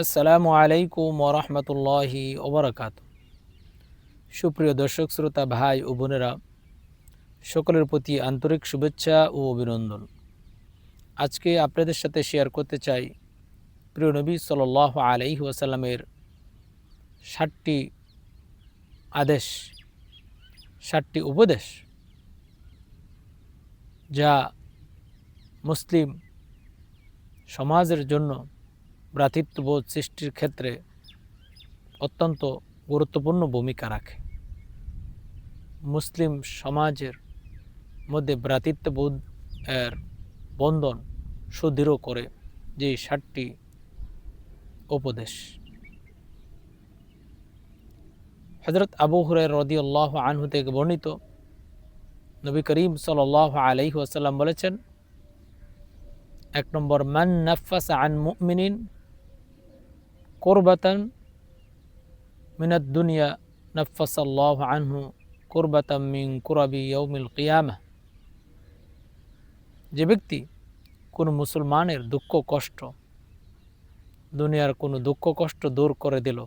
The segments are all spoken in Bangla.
আসসালামু আলাইকুম ওরহমতুল্লাহি ওবরাকাত সুপ্রিয় দর্শক, শ্রোতা, ভাই ও বোনেরা, সকলের প্রতি আন্তরিক শুভেচ্ছা ও অভিনন্দন। আজকে আপনাদের সাথে শেয়ার করতে চাই প্রিয় নবী সাল আলাইহি ওয়াসাল্লামের ষাটটি আদেশ, ষাটটি উপদেশ, যা মুসলিম সমাজের জন্য ভ্রাতৃত্ববোধ সৃষ্টির ক্ষেত্রে অত্যন্ত গুরুত্বপূর্ণ ভূমিকা রাখে। মুসলিম সমাজের মধ্যে ভ্রাতৃত্ববোধ এর বন্ধন সুদৃঢ় করে যে ষাটটি উপদেশ। হজরত আবু হুরের রদি আল্লাহ আনহু থেকে বর্ণিত নবী করিম সাল আলাইহি আসাল্লাম বলেছেন, এক নম্বর, মান নাফাস আন মুমিনিন কোরবাতান মিনাদ দুনিয়া নফাস আল্লাহ আনহু কোরবাতাম মিন কুরাবি ইয়ৌমিল কিয়ামা। যে ব্যক্তি কোনো মুসলমানের দুঃখ কষ্ট, দুনিয়ার কোনো দুঃখ কষ্ট দূর করে দিল,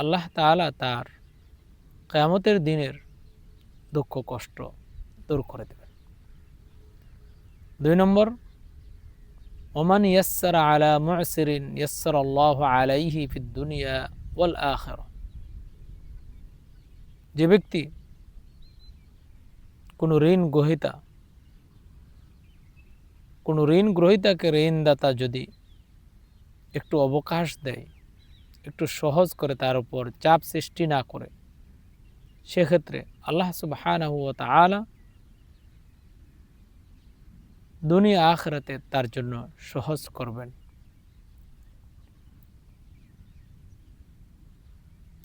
আল্লাহ তালা তার কেয়ামতের দিনের দুঃখ কষ্ট দূর করে দেবেন। দুই নম্বর ওমান ইয়াসার আলা মুসরিন ইয়াসার আল্লাহ আলাইহি ফিদ্দুনিয়া ওয়াল আখের যে ব্যক্তি কোনো ঋণ গ্রহিতা, কোনো ঋণ গ্রহিতাকে ঋণদাতা যদি একটু অবকাশ দেয়, একটু সহজ করে তার উপর চাপ সৃষ্টি না করে, সেক্ষেত্রে আল্লাহ সুবাহানাহু তালা দুনিয়া আখরাতে তার জন্য সহজ করবেন।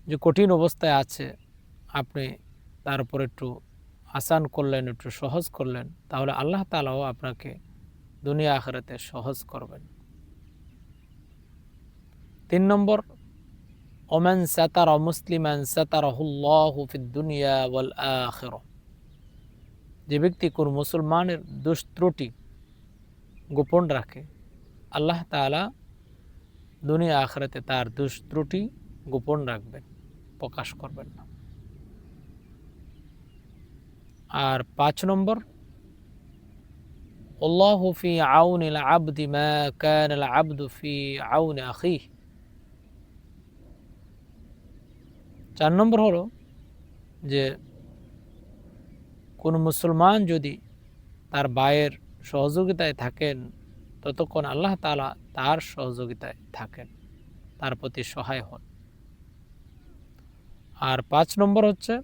যে কঠিন অবস্থায় আছে, আপনি তার উপর একটু আসান করলেন, একটু সহজ করলেন, তাহলে আল্লাহ তালাও আপনাকে দুনিয়া আখরাতে সহজ করবেন। তিন নম্বর, ওমান সাতার মুসলিমান সাতারহুল্লাহুফিদ দুনিয়া আখের। যে ব্যক্তি কোন মুসলমানের দুষ্ত্রুটি গোপন রাখে। আল্লাহ তালা দুনিয়া আখরাতে তার দুষ্ত্রুটি গোপন রাখবেন, প্রকাশ করবেন না। আর পাঁচ নম্বর, আল্লাহ ফি আউন আবদি মা কান ফি আউন আখি। চার নম্বর হলো যে, কোন মুসলমান যদি তার বায়ের সহযোগিতায় থাকেন, ততক্ষণ আল্লাহ তালা তার সহযোগিতায় থাকেন, তার প্রতি সহায় হন। আর পাঁচ নম্বর হচ্ছে,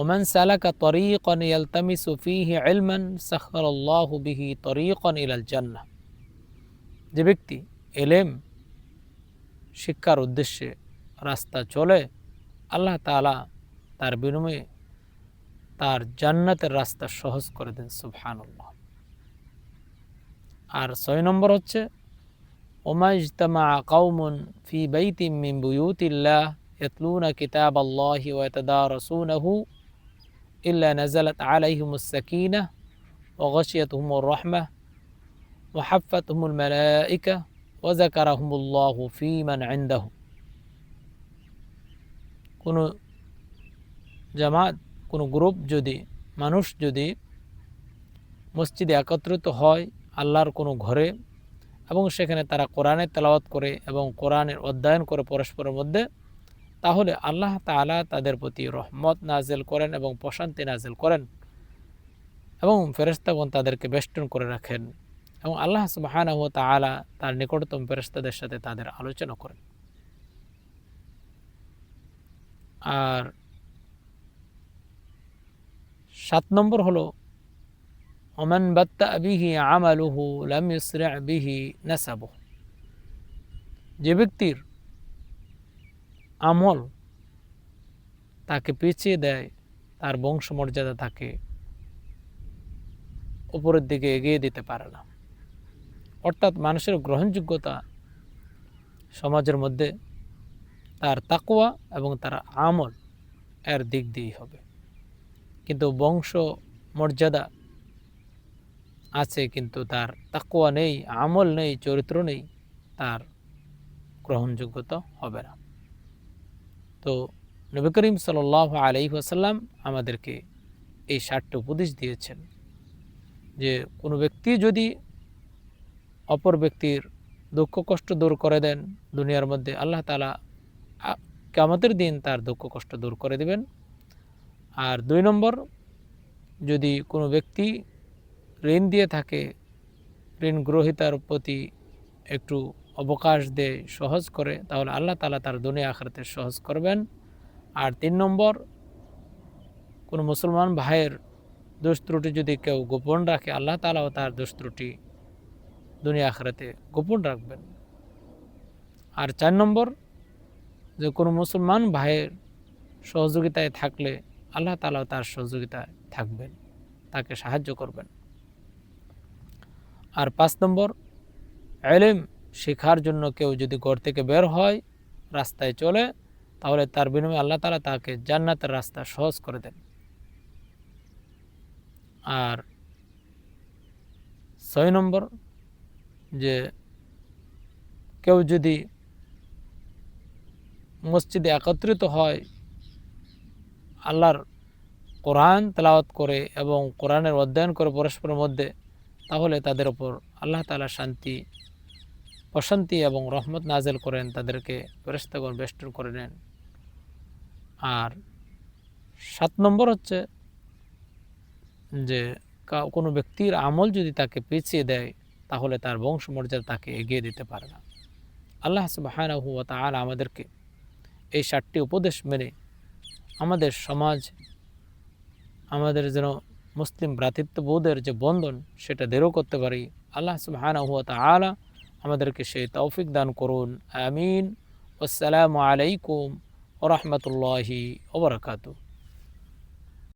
ওমান সালাকা তরিকন ইয়ালতামিসু ফিহি ইলমান সাখরাল্লাহু বিহি তরিকন ইলাল জান্না যে ব্যক্তি এলেম, শিক্ষার উদ্দেশ্যে রাস্তা চলে, আল্লাহ তালা তার বিনিময়ে তার জান্নাতের রাস্তা সহজ করে দেন, সুবহানুল্লাহ। আর ছয় নম্বর হচ্ছে ওমাইজতামা কাউমুন ফি বাইতিম মিন বুয়ুতিল্লাহ ইয়াতলুনা কিতাব আল্লাহি ওয়া ইয়াতাদারাসুনাহু ইল্লা নাযালাত আলাইহিমুস সাকিনাহ ওয়া গাশিয়াতুহুমুর রাহমাহ ওয়া হাফফাতুহুমুল মালায়েকা ওয়া যাকারাহুমুল্লাহু ফি মান ইনদাহু। কোনো জামাত কোনো গ্রুপ যদি, মানুষ যদি মসজিদে একত্রিত হয় আল্লাহর কোনো ঘরে এবং সেখানে তারা কোরআনের তেলাওয়াত করে এবং কোরআনের অধ্যয়ন করে পরস্পরের মধ্যে, তাহলে আল্লাহ তালা তাদের প্রতি রহমত নাজেল করেন এবং প্রশান্তি নাজেল করেন এবং ফেরেস্তাগণ তাদেরকে বেষ্টন করে রাখেন এবং আল্লাহ সুবাহানা ও তালা তার নিকটতম ফেরেস্তাদের সাথে তাদের আলোচনা করেন। আর সাত নম্বর হলো, ওমান বাত্তা বিহি আমালুহু লাম ইসরা বিহি নাসাবু যে ব্যক্তির আমল তাকে পিছিয়ে দেয়, তার বংশমর্যাদা তাকে উপরের দিকে এগিয়ে দিতে পারে না। অর্থাৎ মানুষের গ্রহণযোগ্যতা সমাজের মধ্যে তার তাকুয়া এবং তার আমল এর দিক দিয়েই হবে। কিন্তু বংশ মর্যাদা আছে, কিন্তু তার তাকুয়া নেই, আমল নেই, চরিত্র নেই, তার গ্রহণযোগ্যতা হবে না। তো নবী করিম সাল আলি আসাল্লাম আমাদেরকে এই ষাটটি উপদেশ দিয়েছেন যে, কোনো ব্যক্তি যদি অপর ব্যক্তির দুঃখ কষ্ট দূর করে দেন, দুনিয়ার মধ্যে আল্লাহ তালা কেমতের দিন তার দুঃখ কষ্ট দূর করে দেবেন। আর দুই নম্বর, যদি কোনো ব্যক্তি ঋণ দিয়ে থাকে, ঋণ গ্রহিতার প্রতি একটু অবকাশ দেয়, সহজ করে, তাহলে আল্লাহ তালা তার দুনিয়া আখড়াতে সহজ করবেন। আর তিন নম্বর, কোনো মুসলমান ভাইয়ের দোষ ত্রুটি যদি কেউ গোপন রাখে, আল্লাহ তালাও তার দোষ ত্রুটি দুনিয়া আখড়াতে গোপন রাখবেন। আর চার নম্বর, যে কোনো মুসলমান ভাইয়ের সহযোগিতায় থাকলে আল্লাহ তালাও তার সহযোগিতায় থাকবেন, তাকে সাহায্য করবেন। আর পাঁচ নম্বর, এলেম শেখার জন্য কেউ যদি ঘর থেকে বের হয়, রাস্তায় চলে, তাহলে তার বিনিময়ে আল্লাহ তালা তাকে জান্নাতের রাস্তা সহজ করে দেন। আর ছয় নম্বর, যে কেউ যদি মসজিদে একত্রিত হয় আল্লাহর কোরআন তেলাওয়াত করে এবং কোরআনের অধ্যয়ন করে পরস্পরের মধ্যে, তাহলে তাদের ওপর আল্লাহ তালা শান্তি, প্রশান্তি এবং রহমত নাজেল করেন, তাদেরকে ফেরেস্তাগণ বেষ্টন করে নেন। আর সাত নম্বর হচ্ছে যে কোনো ব্যক্তির আমল যদি তাকে পিছিয়ে দেয়, তাহলে তার বংশমর্যাদা তাকে এগিয়ে দিতে পারে না। আল্লাহ সুবাহ আমাদেরকে এই সাতটি উপদেশ মেনে আমাদের সমাজ, আমাদের যেন মুসলিম ভ্রাতৃত্ববোধের যে বন্ধন, সেটা দৃঢ় করতে পারি। আল্লাহ সুবাহ আলা আমাদেরকে সেই তৌফিক দান করুন। আমিন। আসসালামু আলাইকুম ওরহমতুল্লাহি ওবরাকাতু